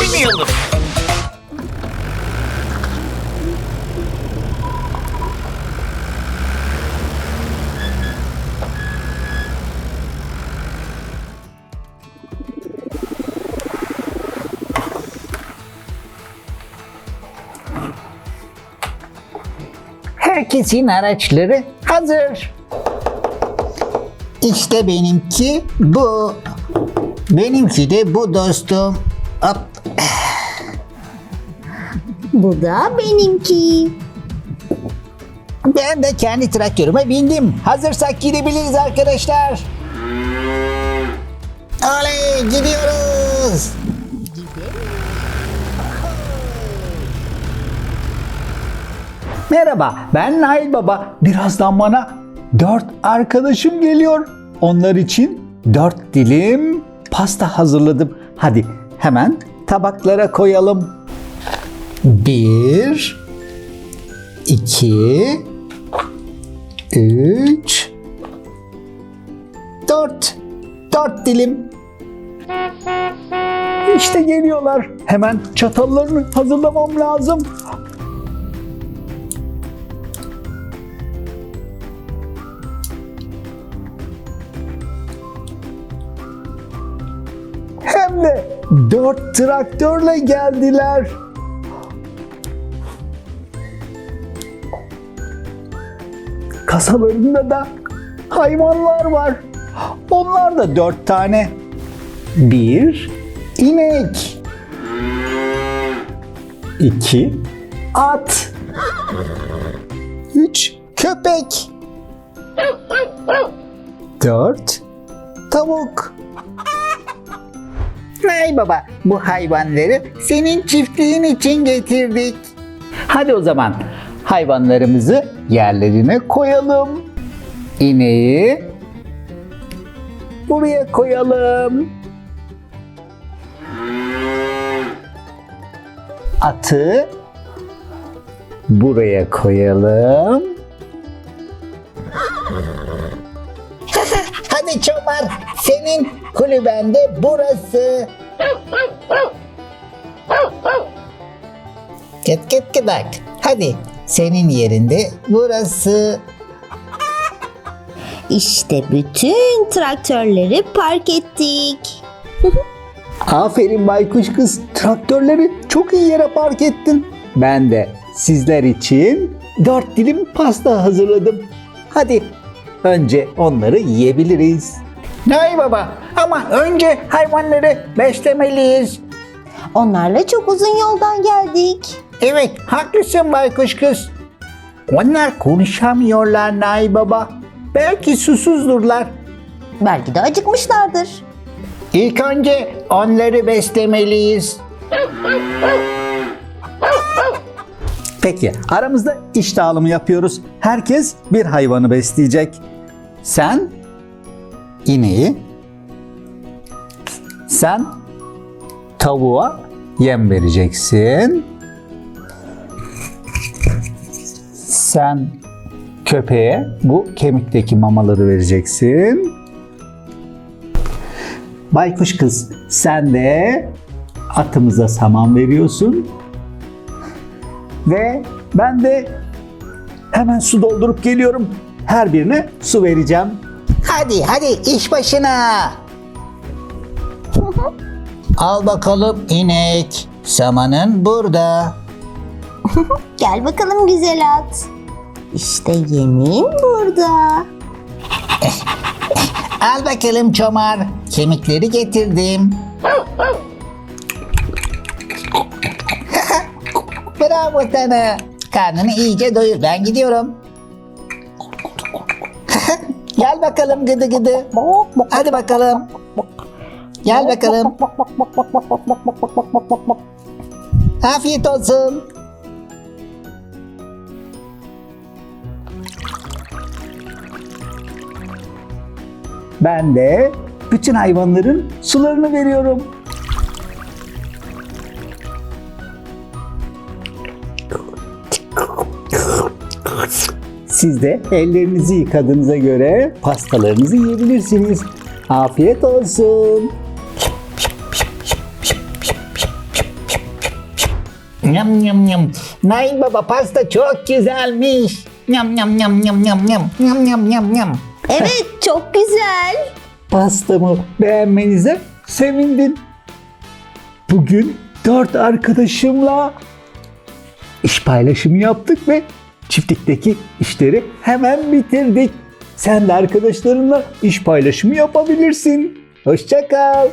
oynayalım. Herkesin araçları hazır. İşte benimki bu. Benimki de bu dostum. Hop. Bu da benimki. Ben de kendi traktörüme bindim. Hazırsak gidebiliriz arkadaşlar. Oley gidiyoruz. Merhaba, ben Nail Baba. Birazdan bana dört arkadaşım geliyor. Onlar için dört dilim pasta hazırladım. Hadi hemen tabaklara koyalım. Bir, iki, üç, dört. Dört dilim. İşte geliyorlar. Hemen çatallarını hazırlamam lazım. Hem de dört traktörle geldiler. Kasalarında da hayvanlar var. Onlar da dört tane. Bir inek. İki at. Üç köpek. Dört tavuk. Nay baba bu hayvanları senin çiftliğin için getirdik. Hadi o zaman hayvanlarımızı yerlerine koyalım. İneği buraya koyalım. Atı buraya koyalım. Hadi Çomar senin kulübende burası. Git git gidak. Hadi senin yerinde burası. İşte bütün traktörleri park ettik. Aferin baykuş kız. Traktörleri çok iyi yere park ettin. Ben de sizler için dört dilim pasta hazırladım. Hadi önce onları yiyebiliriz. Nay baba ama önce hayvanları beslemeliyiz. Onlarla çok uzun yoldan geldik. Evet haklısın baykuş kız. Onlar konuşamıyorlar Nay baba. Belki susuzdurlar. Belki de acıkmışlardır. İlk önce onları beslemeliyiz. Peki aramızda iş dağılımı yapıyoruz. Herkes bir hayvanı besleyecek. Sen ineği, sen tavuğa yem vereceksin. Sen köpeğe bu kemikteki mamaları vereceksin. Baykuş kız sen de atımıza saman veriyorsun. Ve ben de hemen su doldurup geliyorum. Her birine su vereceğim. Hadi hadi iş başına. Al bakalım inek. Samanın burada. Gel bakalım güzel at. İşte yemin burada. Al bakalım çomar. Kemikleri getirdim. Bravo sana. Karnını iyice doyur. Ben gidiyorum. Bakalım gıdı gıdı. Hadi bakalım. Gel bakalım. Afiyet olsun. Ben de bütün hayvanların sularını veriyorum. Siz de ellerinizi yıkadığınıza göre pastalarınızı yiyebilirsiniz. Afiyet olsun. Yam yam yam. Nail Baba pasta çok güzelmiş. Yam yam yam yam yam yam. Yam yam yam yam. Evet çok güzel. Pastamı beğenmenize sevindim. Bugün dört arkadaşımla iş paylaşımı yaptık ve çiftlikteki işleri hemen bitirdik. Sen de arkadaşlarınla iş paylaşımı yapabilirsin. Hoşça kal.